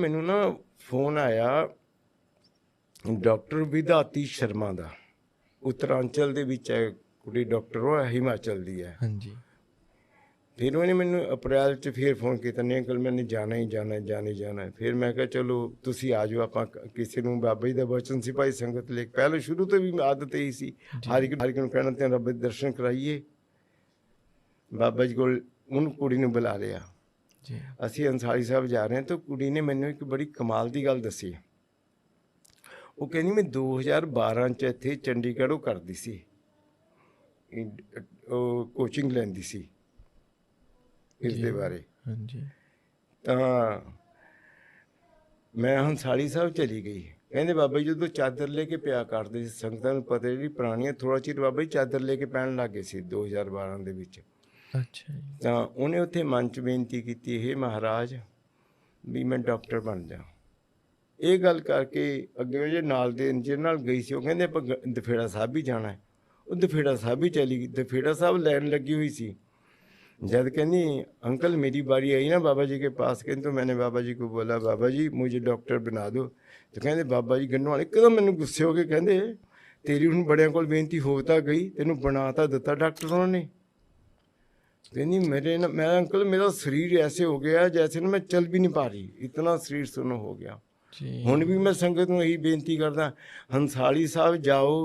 ਮੈਨੂੰ ਨਾ ਫੋਨ ਆਇਆ ਡਾਕਟਰ ਵਿਧਾਤੀ ਸ਼ਰਮਾ ਦਾ। ਉੱਤਰਾਂਚਲ ਦੇ ਵਿੱਚ ਹੈ ਕੁੜੀ ਡਾਕਟਰ ਉਹ ਹਿਮਾਚਲ ਦੀ ਹੈ। ਹਾਂਜੀ। ਫਿਰ ਉਹਨੇ ਮੈਨੂੰ ਅਪ੍ਰੈਲ ਚ ਫਿਰ ਫੋਨ ਕੀਤਾ ਨਹੀਂ ਅੰਕਲ ਮੈਨੇ ਜਾਣਾ ਹੀ ਜਾਣਾ ਹੈ, ਜਾਣਾ ਹੀ ਜਾਣਾ ਹੈ। ਫਿਰ ਮੈਂ ਕਿਹਾ ਚਲੋ ਤੁਸੀਂ ਆ ਜਾਓ ਆਪਾਂ ਕਿਸੇ ਨੂੰ ਬਾਬਾ ਜੀ ਦਾ ਬਚਨ ਸੀ ਭਾਈ ਸੰਗਤ ਲੈ ਕੇ ਪਹਿਲੇ ਸ਼ੁਰੂ ਤੋਂ ਵੀ ਆਦਤ ਇਹੀ ਸੀ। ਹਰ ਇੱਕ ਹਰ ਇੱਕ ਨੂੰ ਕਹਿਣਾ ਤੇ ਰੱਬ ਦੇ ਦਰਸ਼ਨ ਕਰਾਈਏ। ਬਾਬਾ ਜੀ ਕੋਲ ਉਹਨੂੰ ਕੁੜੀ ਨੂੰ ਬੁਲਾ ਲਿਆ। ਜੀ। ਅਸੀਂ ਅੰਸਾਰੀ ਸਾਹਿਬ ਜਾ ਰਹੇ ਹਾਂ ਤਾਂ ਕੁੜੀ ਨੇ ਮੈਨੂੰ ਇੱਕ ਬੜੀ ਕਮਾਲ ਦੀ ਗੱਲ ਦੱਸੀ। ਉਹ ਕਹਿੰਦੀ ਮੈਂ 2012 ਚ ਇੱਥੇ ਚੰਡੀਗੜ੍ਹੋਂ ਕਰਦੀ ਸੀ। ਕੋਚਿੰਗ ਲੈਂਦੀ ਸੀ। ਇਸ ਦੇ ਬਾਰੇ। ਹਾਂਜੀ। ਤਾਂ ਮੈਂ ਹੰਸਾਲੀ ਸਾਹਿਬ ਚਲੀ ਗਈ। ਕਹਿੰਦੇ ਬਾਬਾ ਜੀ ਜਦੋਂ ਚਾਦਰ ਲੈ ਕੇ ਪਿਆ ਕਰਦੇ ਸੀ। ਸੰਗਤਾਂ ਨੂੰ ਪਤਾ ਜਿਹੜੀ ਪੁਰਾਣੀਆਂ ਥੋੜਾ ਚਿਰ ਬਾਬਾ ਜੀ ਚਾਦਰ ਲੈ ਕੇ ਪੈਣ ਲੱਗੇ ਸੀ 2012 ਦੇ ਵਿੱਚ। ਅੱਛਾ ਜੀ ਤਾਂ ਉਹਨੇ ਉੱਥੇ ਮਨ ਚ ਬੇਨਤੀ ਕੀਤੀ ਇਹ ਮਹਾਰਾਜ ਵੀ ਮੈਂ ਡਾਕਟਰ ਬਣ ਜਾ ਇਹ ਗੱਲ ਕਰਕੇ ਅੱਗੇ ਉਹ ਜੇ ਨਾਲ ਦੇ ਜਿਹਦੇ ਨਾਲ ਗਈ ਸੀ ਉਹ ਕਹਿੰਦੇ ਆਪਾਂ ਗ- ਦਫੇੜਾ ਸਾਹਿਬ ਵੀ ਜਾਣਾ ਹੈ ਉਹ ਦਫੇੜਾ ਸਾਹਿਬ ਵੀ ਚਲੀ ਗਈ ਦਫੇੜਾ ਸਾਹਿਬ ਲੈਣ ਲੱਗੀ हुई सी जब कहनी अंकल मेरी बारी आई ना बाबा जी के पास कहते तो मैंने बाबा जी को बोला बाबा जी मुझे डॉक्टर बना दो तो कहते बाबा जी गन्नू वाले एकदम मैंने गुस्से हो गए कहते तेरी ਹੁਣ ਬੜਿਆਂ ਕੋਲ ਬੇਨਤੀ ਹੋ ਤਾਂ ਗਈ ਤੈਨੂੰ ਬਣਾ ਤਾਂ ਦਿੱਤਾ ਡਾਕਟਰਾਂ ਨੇ कहनी मेरे ना मैं अंकल मेरा शरीर ऐसे हो गया जैसे ना मैं चल भी नहीं पा रही इतना शरीर सुन्न हो गया ਜੀ ਹੁਣ ਵੀ ਮੈਂ ਸੰਗਤ ਨੂੰ ਇਹੀ ਬੇਨਤੀ ਕਰਦਾ ਹੰਸਾਲੀ ਸਾਹਿਬ ਜਾਓ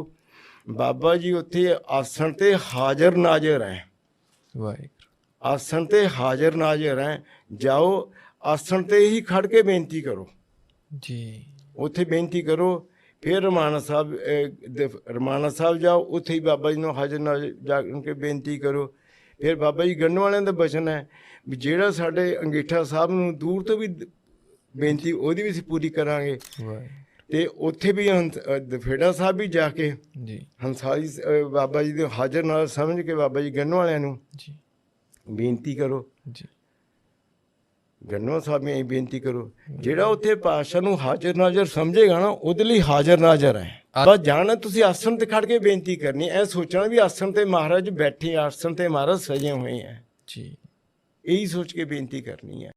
ਬਾਬਾ ਜੀ ਉੱਥੇ ਆਸਣ ਤੇ ਹਾਜ਼ਰ ਨਾਜ਼ਰ ਹੈ ਵਾਹਿਗੁਰੂ ਆਸਣ ਤੇ ਹਾਜ਼ਰ ਨਾਜ਼ਰ ਹੈ ਜਾਓ ਆਸਣ ਤੇ ਹੀ ਖੜ ਕੇ ਬੇਨਤੀ ਕਰੋ ਜੀ ਉੱਥੇ ਬੇਨਤੀ ਕਰੋ ਫਿਰ ਰਮਾਨਾ ਸਾਹਿਬ ਅਹ, ਦ- ਰਮਾਨਾ ਸਾਹਿਬ ਜਾਓ ਉੱਥੇ ਹੀ ਬਾਬਾ ਜੀ ਨੂੰ ਹਾਜ਼ਰ ਨਾਜ਼ਰ ਜਾ ਕੇ ਬੇਨਤੀ ਕਰੋ ਫਿਰ ਬਾਬਾ ਜੀ ਗੰਨ ਵਾਲਿਆਂ ਦਾ ਬਚਨ ਹੈ ਵੀ ਜਿਹੜਾ ਸਾਡੇ ਅੰਗੀਠਾ ਸਾਹਿਬ ਨੂੰ ਦੂਰ ਤੋਂ ਵੀ ਬੇਨਤੀ ਉਹਦੀ ਵੀ ਅਸੀਂ ਪੂਰੀ ਕਰਾਂਗੇ। ਤੇ ਉੱਥੇ ਵੀ ਦਫੇੜਾ ਸਾਹਿਬ ਵੀ ਜਾ ਕੇ ਜੀ। ਅਹ, ਬਾਬਾ ਜੀ ਦੇ ਹਾਜ਼ਰ ਨਾਲ ਸਮਝ ਕੇ ਬਾਬਾ ਜੀ ਗੰਨ ਵਾਲਿਆਂ ਨੂੰ ਜੀ। ਬੇਨਤੀ ਕਰੋ। ਜੀ। ਗੰਨੋ ਸਾਹਿਬ ਨੂੰ ਇਹ ਬੇਨਤੀ ਕਰੋ ਜਿਹੜਾ ਉੱਥੇ ਪਾਸ਼ਾ ਨੂੰ ਹਾਜ਼ਰ ਨਾਜ਼ਰ ਸਮਝੇਗਾ ਨਾ ਉਹਦੇ ਲਈ ਹਾਜ਼ਰ ਨਾਜ਼ਰ ਹੈ। ਬਸ ਜਾਣਾ ਤੁਸੀਂ ਆਸਣ ਤੇ ਖੜ ਕੇ ਬੇਨਤੀ ਕਰਨੀ ਐ ਸੋਚਣਾ ਵੀ ਆਸਣ ਤੇ ਮਹਾਰਾਜ ਬੈਠੇ ਆਸਣ ਤੇ ਮਹਾਰਾਜ ਸਜੇ ਹੋਏ ਹੈ ਜੀ। ਇਹੀ ਸੋਚ ਕੇ ਬੇਨਤੀ ਕਰਨੀ ਹੈ।